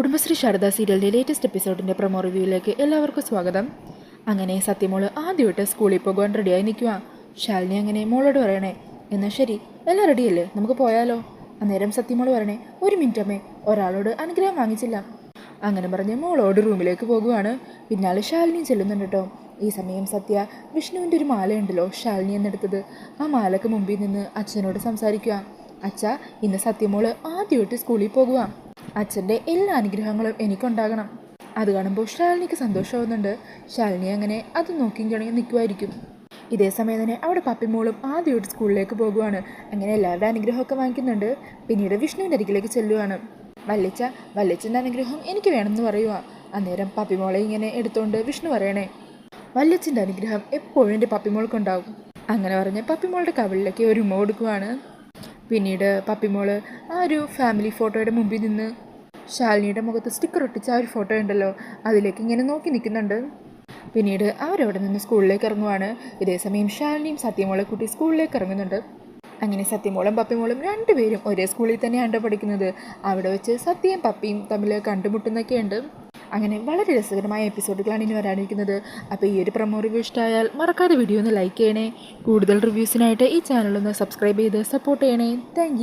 കുടുംബശ്രീ ശാരദ സീരിയലിന്റെ latest എപ്പിസോഡിന്റെ promo റിവ്യൂയിലേക്ക് എല്ലാവർക്കും സ്വാഗതം. അങ്ങനെ സത്യമോൾ ആദ്യമായിട്ട് സ്കൂളിൽ പോകാൻ റെഡിയായി നിൽക്കുക ശാലിനി അങ്ങനെ മോളോട് പറയണേ എന്നാൽ ശരി എല്ലാം റെഡിയല്ലേ നമുക്ക് പോയാലോ? അന്നേരം സത്യമോൾ പറയണേ ഒരു മിനിറ്റ് അമ്മേ ഒരാളോട് അനുഗ്രഹം വാങ്ങിച്ചില്ല. അങ്ങനെ പറഞ്ഞ് മോളോട് റൂമിലേക്ക് പോകുവാണ്. പിന്നാലെ ശാലിനിയും ചെല്ലുന്നുണ്ട് കേട്ടോ ഈ സമയം സത്യ വിഷ്ണുവിന്റെ ഒരു മാലയുണ്ടല്ലോ ശാലിനി എന്നെടുത്തത്. ആ മാലക്ക് മുമ്പിൽ നിന്ന് അച്ഛനോട് സംസാരിക്കുക അച്ഛ ഇന്ന് സത്യമോൾ ആദ്യമായിട്ട് സ്കൂളിൽ പോകുക അച്ഛന്റെ എല്ലാ അനുഗ്രഹങ്ങളും എനിക്കുണ്ടാകണം. അത് കാണുമ്പോൾ ശാലിനിക്ക് സന്തോഷമാവുന്നുണ്ട്. ശാലിനി അങ്ങനെ അത് നോക്കി കിണങ്ങി നിൽക്കുമായിരിക്കും ഇതേ സമയം തന്നെ അവിടെ പപ്പിമോളും ആദ്യമായിട്ട് സ്കൂളിലേക്ക് പോകുവാണ്. അങ്ങനെ എല്ലാവരുടെ അനുഗ്രഹമൊക്കെ വാങ്ങിക്കുന്നുണ്ട്. പിന്നീട് വിഷ്ണുവിന്റെ അരികിലേക്ക് ചെല്ലുവാണ്. വല്ലിച്ച വല്ലിച്ചന്റെ അനുഗ്രഹം എനിക്ക് വേണമെന്ന് പറയുക അന്നേരം പപ്പിമോളെ ഇങ്ങനെ എടുത്തുകൊണ്ട് വിഷ്ണു പറയണേ വല്ലച്ചന്റെ അനുഗ്രഹം എപ്പോഴും എന്റെ പപ്പിമോൾക്കുണ്ടാവും അങ്ങനെ പറഞ്ഞ് പപ്പിമോളുടെ കവിളിലേക്ക് ഒരു ഉമ്മ കൊടുക്കുവാണ്. പിന്നീട് പപ്പിമോൾ ആ ഒരു ഫാമിലി ഫോട്ടോയുടെ മുമ്പിൽ നിന്ന് ശാലിനിയുടെ മുഖത്ത് സ്റ്റിക്കർ ഒട്ടിച്ച ഒരു ഫോട്ടോ ഉണ്ടല്ലോ. അതിലേക്ക് ഇങ്ങനെ നോക്കി നിൽക്കുന്നുണ്ട്. പിന്നീട് അവരവിടെ നിന്ന് സ്കൂളിലേക്ക് ഇറങ്ങുവാണ്. ഇതേസമയം ശാലിനിയും സത്യമോളെ കൂട്ടി സ്കൂളിലേക്ക് ഇറങ്ങുന്നുണ്ട്. അങ്ങനെ സത്യമോളും പപ്പിമോളും രണ്ടുപേരും ഒരേ സ്കൂളിൽ തന്നെയാണ് പഠിക്കുന്നത്. അവിടെ വെച്ച് സത്യയും പപ്പിയും തമ്മിൽ കണ്ടുമുട്ടുന്നൊക്കെയുണ്ട് അങ്ങനെ വളരെ രസകരമായ എപ്പിസോഡുകളാണ് ഇനി വരാനിരിക്കുന്നത്. അപ്പോൾ ഈ ഒരു പ്രൊമോ റിവ്യൂ ഇഷ്ടമായാൽ മറക്കാതെ വീഡിയോ ഒന്ന് ലൈക്ക് ചെയ്യണേ. കൂടുതൽ റിവ്യൂസിനായിട്ട് ഈ ചാനലൊന്ന് സബ്സ്ക്രൈബ് ചെയ്ത് സപ്പോർട്ട് ചെയ്യണേ. താങ്ക്